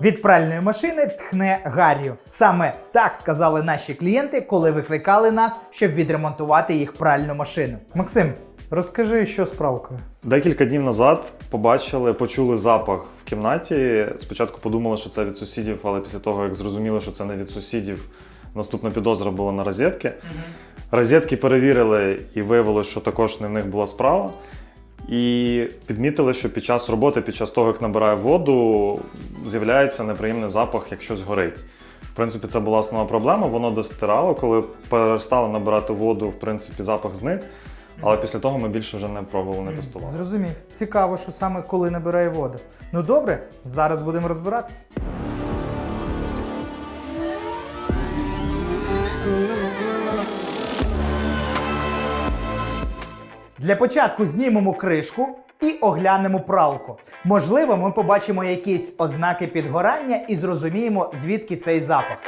Від пральної машини тхне гар'ю. Саме так сказали наші клієнти, коли викликали нас, щоб відремонтувати їх пральну машину. Максим, розкажи, що з пралкою. Декілька днів назад побачили, почули запах в кімнаті. Спочатку подумали, що це від сусідів, але після того, як зрозуміли, що це не від сусідів, наступна підозра була на розетки. Розетки перевірили і виявилося, що також не в них була справа. І підмітили, що під час роботи, під час того, як набирає воду, з'являється неприємний запах, як щось горить. В принципі, це була основна проблема. Воно достирало. Коли перестали набирати воду, в принципі, запах зник. Але після того ми більше вже не пробували, не тестували. Зрозумів. Цікаво, що саме коли набирає воду. Ну добре, зараз будемо розбиратися. Для початку знімемо кришку і оглянемо пралку. Можливо, ми побачимо якісь ознаки підгорання і зрозуміємо, звідки цей запах.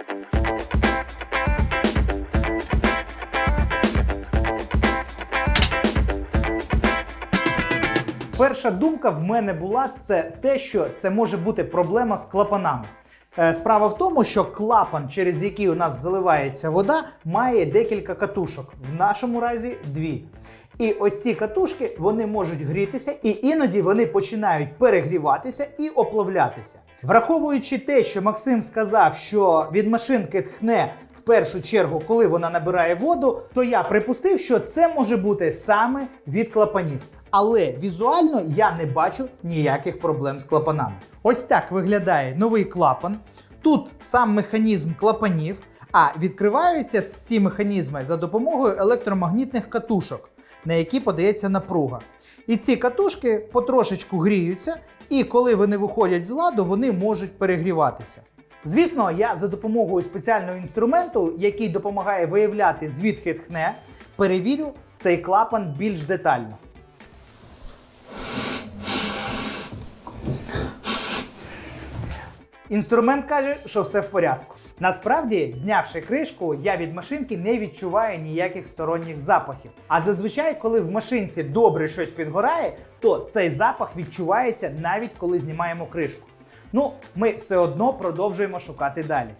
Перша думка в мене була це те, що це може бути проблема з клапанами. Е, Справа в тому, що клапан, через який у нас заливається вода, має декілька катушок. В нашому разі дві. І ось ці катушки вони можуть грітися, і іноді вони починають перегріватися і оплавлятися. Враховуючи те, що Максим сказав, що від машинки тхне в першу чергу, коли вона набирає воду, то я припустив, що це може бути саме від клапанів. Але візуально я не бачу ніяких проблем з клапанами. Ось так виглядає новий клапан. Тут сам механізм клапанів, а відкриваються ці механізми за допомогою електромагнітних катушок, на які подається напруга. І ці катушки потрошечку гріються, і коли вони виходять з ладу, вони можуть перегріватися. Звісно, я за допомогою спеціального інструменту, який допомагає виявляти звідки тхне, перевірю цей клапан більш детально. Інструмент каже, що все в порядку. Насправді, знявши кришку, я від машинки не відчуваю ніяких сторонніх запахів. А зазвичай, коли в машинці добре щось підгорає, то цей запах відчувається навіть коли знімаємо кришку. Ну, ми все одно продовжуємо шукати далі.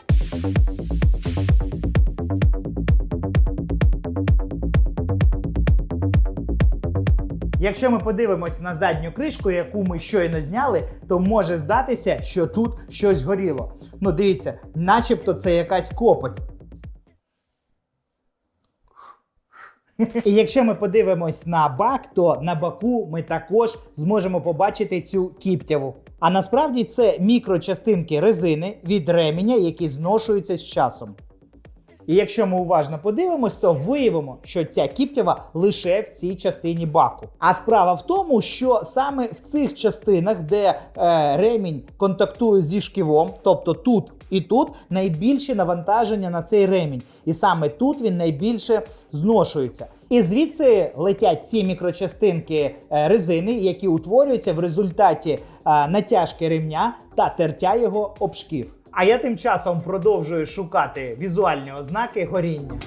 Якщо ми подивимось на задню кришку, яку ми щойно зняли, то може здатися, що тут щось горіло. Ну, дивіться, начебто це якась копоть. І якщо ми подивимось на бак, то на баку ми також зможемо побачити цю кіптяву. А насправді це мікрочастинки резини від ременя, які зношуються з часом. І якщо ми уважно подивимось, то виявимо, що ця кіптєва лише в цій частині баку. А справа в тому, що саме в цих частинах, де е, ремінь контактує зі шківом, тобто тут і тут, найбільше навантаження на цей ремінь. І саме тут він найбільше зношується. І звідси летять ці мікрочастинки е, резини, які утворюються в результаті е, натяжки ремня та тертя його об шків. А я тим часом продовжую шукати візуальні ознаки горіння.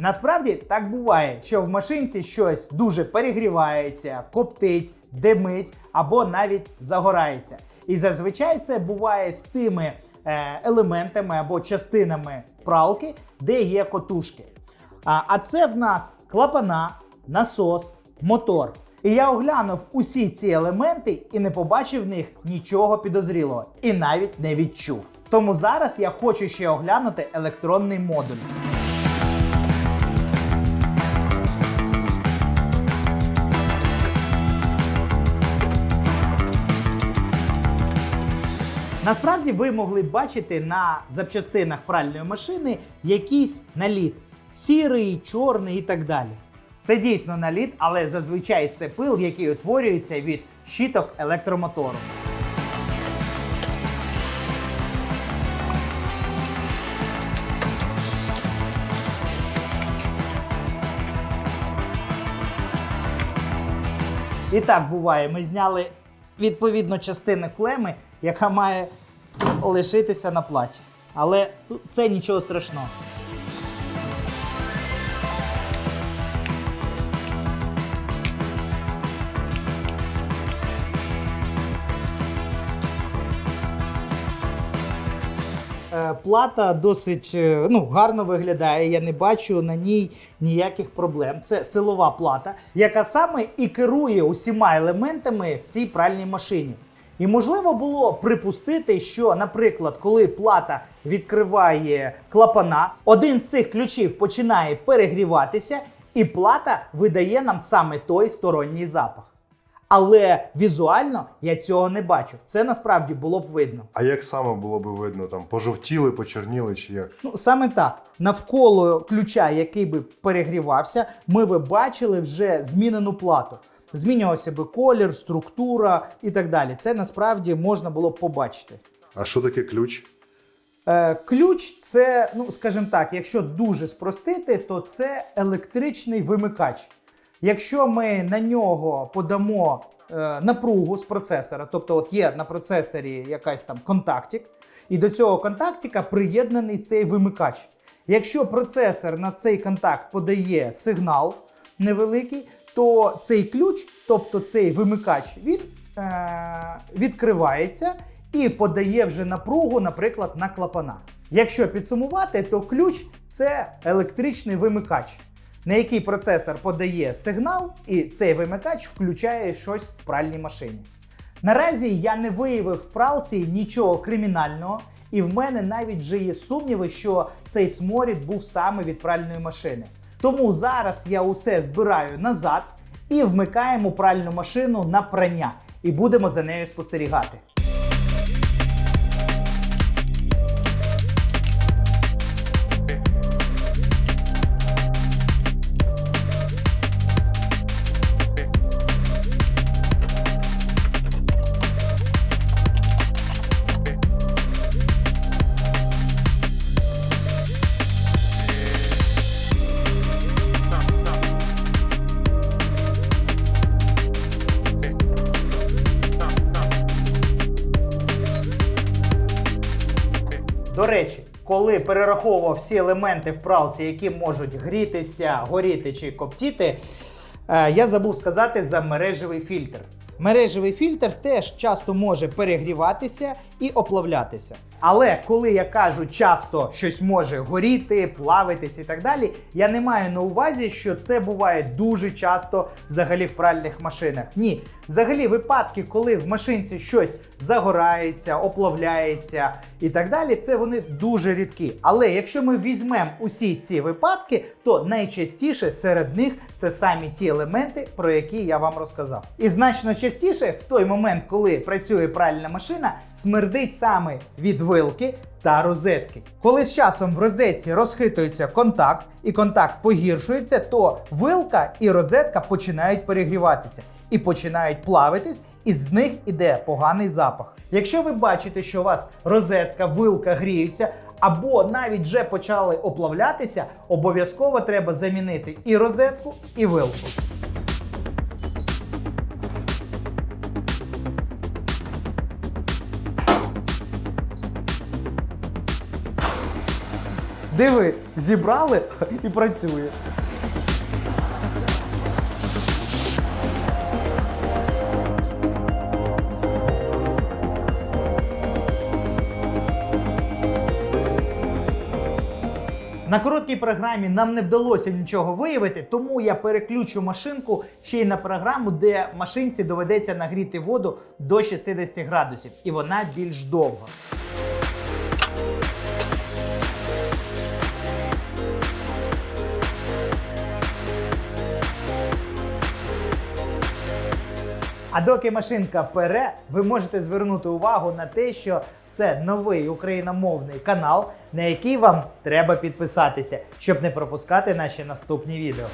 Насправді так буває, що в машинці щось дуже перегрівається, коптить, димить або навіть загорається. І зазвичай це буває з тими е, елементами або частинами пралки, де є котушки. А, а це в нас клапана, насос, мотор. І я оглянув усі ці елементи і не побачив в них нічого підозрілого, і навіть не відчув. Тому зараз я хочу ще оглянути електронний модуль. Насправді ви могли бачити на запчастинах пральної машини якийсь наліт сірий, чорний і так далі. Це дійсно наліт, але зазвичай це пил, який утворюється від щиток електромотору. І так буває. Ми зняли відповідно частини клеми, яка має лишитися на платі. Але це нічого страшного. Плата досить е, ну, гарно виглядає. Я не бачу на ній ніяких проблем. Це силова плата, яка саме і керує усіма елементами в цій пральній машині. І можливо було припустити, що, наприклад, коли плата відкриває клапана, один з цих ключів починає перегріватися, і плата видає нам саме той сторонній запах. Але візуально я цього не бачу. Це насправді було б видно. А як саме було би видно? Там пожовтіли, почерніли чи як? Ну саме так, навколо ключа, який би перегрівався, ми би бачили вже змінену плату. Змінювався би колір, структура і так далі. Це насправді можна було б побачити. А що таке ключ? Е, ключ це, ну скажімо так, якщо дуже спростити, то це електричний вимикач. Якщо ми на нього подамо е, напругу з процесора, тобто от є на процесорі якась там контактик, і до цього контактика приєднаний цей вимикач. Якщо процесор на цей контакт подає сигнал невеликий, то цей ключ, тобто цей вимикач, він е, відкривається і подає вже напругу, наприклад, на клапана. Якщо підсумувати, то ключ це електричний вимикач, на який процесор подає сигнал, і цей вимикач включає щось в пральній машині. Наразі я не виявив в пралці нічого кримінального, і в мене навіть вже є сумніви, що цей сморід був саме від пральної машини. Тому зараз я усе збираю назад і вмикаємо пральну машину на прання, і будемо за нею спостерігати. Речі, коли перераховував всі елементи в пралці, які можуть грітися, горіти чи коптіти, е, я забув сказати за мережевий фільтр. Мережевий фільтр теж часто може перегріватися і оплавлятися. Але коли я кажу часто щось може горіти, плавитись і так далі, я не маю на увазі, що це буває дуже часто взагалі в пральних машинах. Ні, взагалі випадки, коли в машинці щось загорається, оплавляється і так далі, це вони дуже рідкі. Але якщо ми візьмемо усі ці випадки, то найчастіше серед них це самі ті елементи, про які я вам розказав. І значно частіше, в той момент, коли працює пральна машина, смердить саме від вилки та розетки. Коли з часом в розетці розхитується контакт і контакт погіршується, то вилка і розетка починають перегріватися і починають плавитись, і з них іде поганий запах. Якщо ви бачите, що у вас розетка, вилка гріються, або навіть вже почали оплавлятися, обов'язково треба замінити і розетку, і вилку. Диви, зібрали і працює. На короткій програмі нам не вдалося нічого виявити, тому я переключу машинку ще й на програму, де машинці доведеться нагріти воду до 60 градусів, і вона більш довга. А доки машинка пере, ви можете звернути увагу на те, що це новий україномовний канал, на який вам треба підписатися, щоб не пропускати наші наступні відео.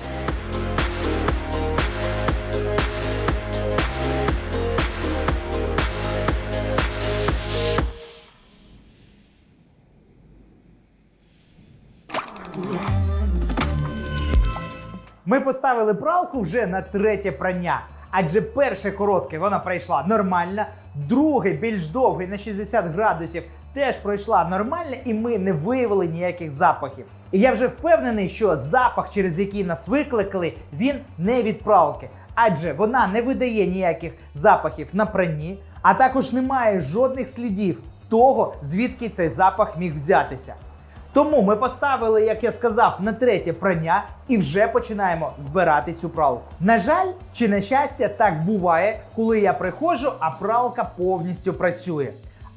Ми поставили пралку вже на третє прання. Адже перше коротке вона пройшла нормально, друге більш довге на 60 градусів теж пройшла нормально, і ми не виявили ніяких запахів. І я вже впевнений, що запах, через який нас викликали, він не від пралки. Адже вона не видає ніяких запахів на пранні, а також немає жодних слідів того, звідки цей запах міг взятися. Тому ми поставили, як я сказав, на третє прання і вже починаємо збирати цю пралку. На жаль, чи на щастя, так буває, коли я приходжу, а пралка повністю працює.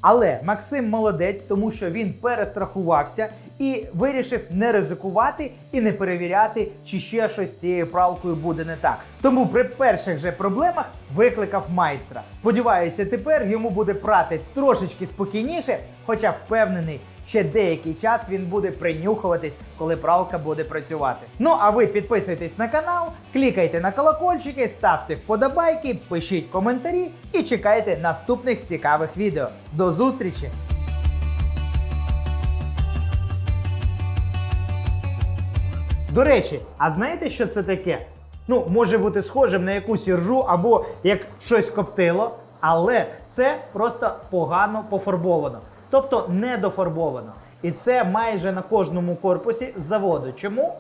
Але Максим молодець, тому що він перестрахувався і вирішив не ризикувати і не перевіряти, чи ще щось з цією пралкою буде не так. Тому при перших же проблемах викликав майстра. Сподіваюся, тепер йому буде прати трошечки спокійніше, хоча впевнений, ще деякий час він буде принюхуватись, коли пралка буде працювати. Ну а ви підписуйтесь на канал, клікайте на колокольчики, ставте вподобайки, пишіть коментарі і чекайте наступних цікавих відео. До зустрічі! До речі, а знаєте, що це таке? Ну, може бути схожим на якусь іржу або як щось коптило, але це просто погано пофарбовано, тобто недофарбовано. І це майже на кожному корпусі заводу. Чому?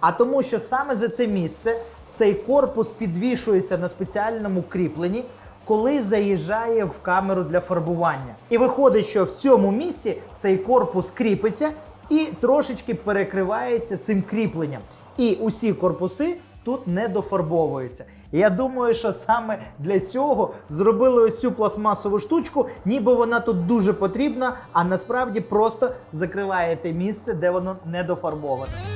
А тому, що саме за це місце цей корпус підвішується на спеціальному кріпленні, коли заїжджає в камеру для фарбування. І виходить, що в цьому місці цей корпус кріпиться і трошечки перекривається цим кріпленням. І усі корпуси тут не дофарбовуються. Я думаю, що саме для цього зробили ось цю пластмасову штучку, ніби вона тут дуже потрібна, а насправді просто закриває те місце, де воно не дофарбоване.